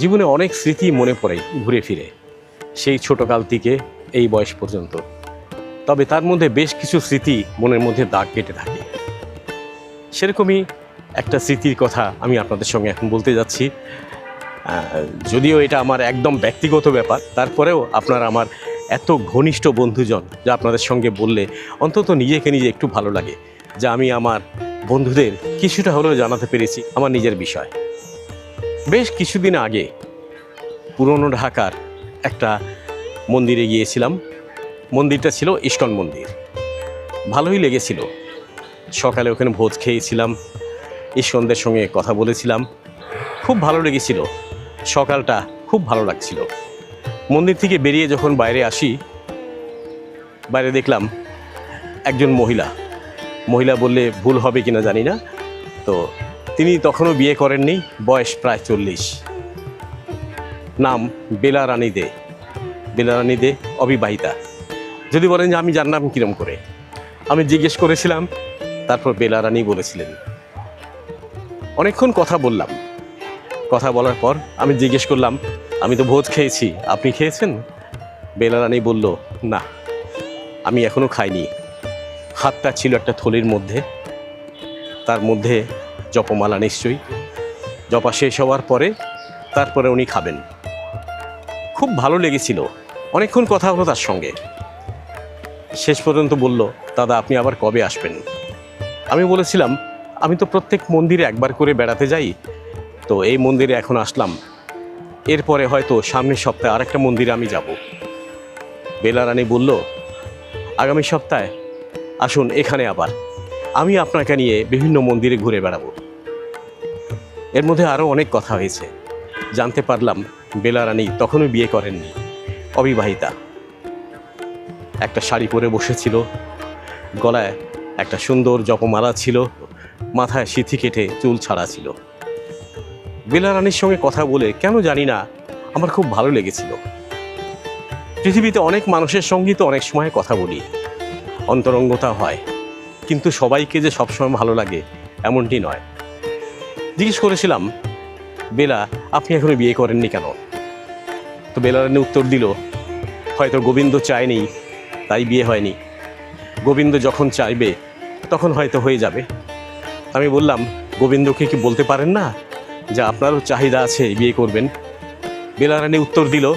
জীবনে অনেক স্মৃতি মনে পড়ে ঘুরে ফিরে, সেই ছোটকাল থেকে এই বয়স পর্যন্ত। তবে তার মধ্যে বেশ কিছু স্মৃতি মনের মধ্যে দাগ কেটে থাকে। সেরকমই একটা স্মৃতির কথা আমি আপনাদের সঙ্গে এখন বলতে যাচ্ছি। যদিও এটা আমার একদম ব্যক্তিগত ব্যাপার, তারপরেও আপনারা আমার এত ঘনিষ্ঠ বন্ধুজন যা আপনাদের সঙ্গে বললে অন্তত নিজেকে নিজে একটু ভালো লাগে, যা আমি আমার বন্ধুদের কিছুটা হলেও জানাতে পেরেছি আমার নিজের বিষয়। বেশ কিছুদিন আগে পুরনো ঢাকার একটা মন্দিরে গিয়েছিলাম। মন্দিরটা ছিল ইস্কন মন্দির। ভালোই লেগেছিল। সকালে ওখানে ভোজ খেয়েছিলাম, ইস্কনদের সঙ্গে কথা বলেছিলাম। খুব ভালো লেগেছিল। সকালটা খুব ভালো লাগছিল। মন্দির থেকে বেরিয়ে যখন বাইরে আসি, বাইরে দেখলাম একজন মহিলা। মহিলা বললে ভুল হবে কিনা জানি না। তো তিনি তখনও বিয়ে করেননি, বয়স প্রায় চল্লিশ। নাম বেলা রানী দে। বেলা রানী দে অবিবাহিতা। যদি বলেন যে আমি জানলাম কিরম করে? আমি জিজ্ঞেস করেছিলাম, তারপর বেলা রানী বলেছিলেন। অনেকক্ষণ কথা বললাম। কথা বলার পর আমি জিজ্ঞেস করলাম, আমি তো ভোজ খেয়েছি, আপনি খেয়েছেন? বেলা রানী বলল, না, আমি এখনও খাইনি। হাতটা ছিল একটা থলির মধ্যে। তার মধ্যে জপমালা নিশ্চয়ই। জপা শেষ হওয়ার পরে তারপরে উনি খাবেন। খুব ভালো লেগেছিল। অনেকক্ষণ কথা হলো তার সঙ্গে। শেষ পর্যন্ত বলল, দাদা, আপনি আবার কবে আসবেন? আমি বলেছিলাম, আমি তো প্রত্যেক মন্দিরে একবার করে বেড়াতে যাই। তো এই মন্দিরে এখন আসলাম। এরপরে হয়তো সামনের সপ্তাহে আরেকটা মন্দিরে আমি যাব। বেলা রানী বলল, আগামী সপ্তাহে? আসুন এখানে আবার। আমি আপনাকে নিয়ে বিভিন্ন মন্দিরে ঘুরে বেড়াবো। এর মধ্যে আরও অনেক কথা হয়েছে। জানতে পারলাম বেলা রানী তখনও বিয়ে করেননি। অবিবাহিতা। একটা শাড়ি পরে বসেছিল। গলায় একটা সুন্দর জপমালা ছিল। মাথায় সিথি কেটে চুল ছাড়া ছিল। বেলা রানীর সঙ্গে কথা বলে কেন জানি না, আমার খুব ভালো লেগেছিল। পৃথিবীতে অনেক মানুষের সঙ্গেই তো অনেক সময় কথা বলি। অন্তরঙ্গতা হয়। কিন্তু সবাইকে যে সবসময় ভালো লাগে, এমনটি নয়। জিজ্ঞেস করেছিলাম, বেলা, আপনি এখনও বিয়ে করেননি কেন? তো বেলা রানী উত্তর দিল, হয়তো গোবিন্দ চায়নি, তাই বিয়ে হয়নি। গোবিন্দ যখন চাইবে, তখন হয়তো হয়ে যাবে। আমি বললাম, গোবিন্দকে কি বলতে পারেন না যে আপনারও চাহিদা আছে বিয়ে করবেন? বেলা রানী উত্তর দিল,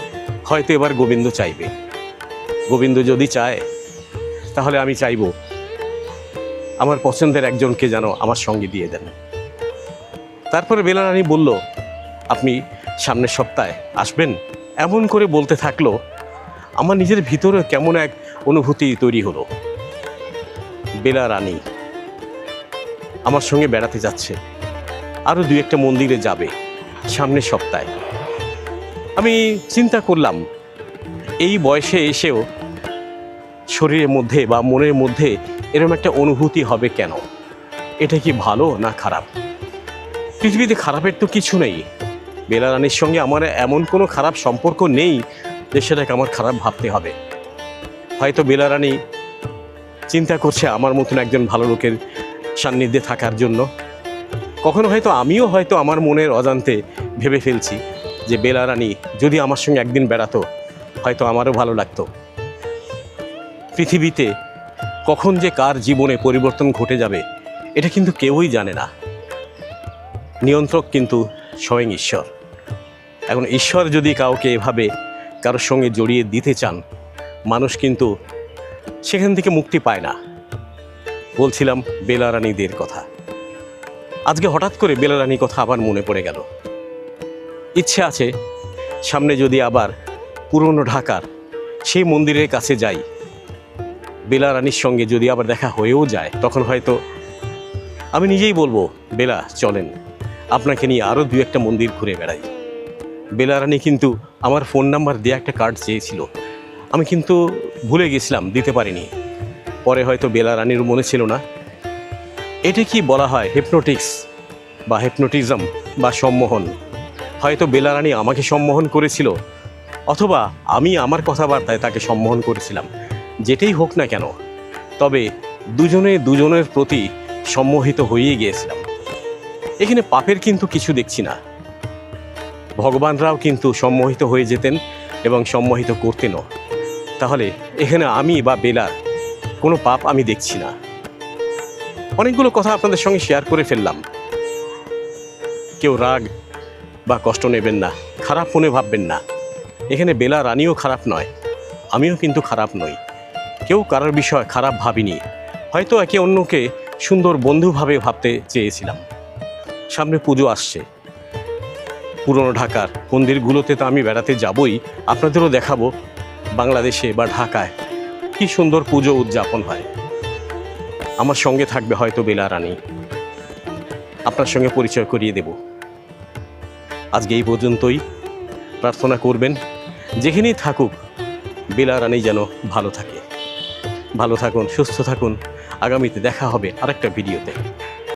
হয়তো এবার গোবিন্দ চাইবে। গোবিন্দ যদি চায়, তাহলে আমি চাইব। আমার পছন্দের একজনকে যেন আমার সঙ্গে দিয়ে দেন। তারপরে বেলা রানী বলল, আপনি সামনের সপ্তাহে আসবেন? এমন করে বলতে থাকল, আমার নিজের ভিতরে কেমন এক অনুভূতি তৈরি হলো। বেলা রানী আমার সঙ্গে বেড়াতে যাচ্ছে আরও দু একটা মন্দিরে যাবে সামনের সপ্তাহে। আমি চিন্তা করলাম, এই বয়সে এসেও শরীরের মধ্যে বা মনের মধ্যে এরকম একটা অনুভূতি হবে কেন? এটা কি ভালো না খারাপ? পৃথিবীতে খারাপের তো কিছু নেই। বেলা রানীর সঙ্গে আমার এমন কোনো খারাপ সম্পর্ক নেই যে সেটাকে আমার খারাপ ভাবতে হবে। হয়তো বেলা রানী চিন্তা করছে আমার মতন একজন ভালো লোকের সান্নিধ্যে থাকার জন্য। কখনো হয়তো আমিও হয়তো আমার মনের অজান্তে ভেবে ফেলছি যে বেলা রানী যদি আমার সঙ্গে একদিন বেড়াতো, হয়তো আমারও ভালো লাগতো। পৃথিবীতে কখন যে কার জীবনে পরিবর্তন ঘটে যাবে, এটা কিন্তু কেউই জানে না। নিয়ন্ত্রক কিন্তু স্বয়ং ঈশ্বর। এখন ঈশ্বর যদি কাউকে এভাবে কারোর সঙ্গে জড়িয়ে দিতে চান, মানুষ কিন্তু সেখান থেকে মুক্তি পায় না। বলছিলাম বেলা রানীদের কথা। আজকে হঠাৎ করে বেলা রানীর কথা আবার মনে পড়ে গেল। ইচ্ছে আছে সামনে যদি আবার পুরনো ঢাকার সেই মন্দিরের কাছে যাই। বেলা রানীর সঙ্গে যদি আবার দেখা হয়েও যায়, তখন হয়তো আমি নিজেই বলব, বেলা, চলেন। আপনাকে নিয়ে আরও দু একটা মন্দির ঘুরে বেড়াই। বেলা রানী কিন্তু আমার ফোন নাম্বার দিয়ে একটা কার্ড চেয়েছিল। আমি কিন্তু ভুলে গেছিলাম, দিতে পারিনি। পরে হয়তো বেলা রানীর মনে ছিল না। এটা কি বলা হয় হেপনোটিক্স বা হেপনোটিজম বা সম্মোহন? হয়তো বেলা রানী আমাকে সম্মোহন করেছিল, অথবা আমি আমার কথাবার্তায় তাকে সম্মোহন করেছিলাম, যেটাই হোক না কেন। তবে দুজনে দুজনের প্রতি সম্মোহিত হয়েই গিয়েছিলাম। এখানে পাপের কিন্তু কিছু দেখছি না। ভগবানরাও কিন্তু সম্মোহিত হয়ে যেতেন এবং সম্মোহিত করতেনও। তাহলে এখানে আমি বা বেলার কোনো পাপ আমি দেখছি না। অনেকগুলো কথা আপনাদের সঙ্গে শেয়ার করে ফেললাম। কেউ রাগ বা কষ্ট নেবেন না, খারাপ মনে ভাববেন না। এখানে বেলা রানীও খারাপ নয়, আমিও কিন্তু খারাপ নই। কেউ কারোর বিষয় খারাপ ভাবিনি, হয়তো একে অন্যকে সুন্দর বন্ধুভাবে ভাবতে চেয়েছিলাম। সামনে পুজো আসছে। পুরনো ঢাকার মন্দিরগুলোতে তো আমি বেড়াতে যাবই। আপনাদেরও দেখাবো বাংলাদেশে বা ঢাকায় কি সুন্দর পুজো উদযাপন হয়। আমার সঙ্গে থাকবে হয়তো বেলা রানী। আপনার সঙ্গে পরিচয় করিয়ে দেব। আজকে এই পর্যন্তই। প্রার্থনা করবেন, যেখানেই থাকুক, বেলা রানী যেন ভালো থাকে। ভালো থাকুন, সুস্থ থাকুন। আগামীতে দেখা হবে আরেকটা ভিডিওতে।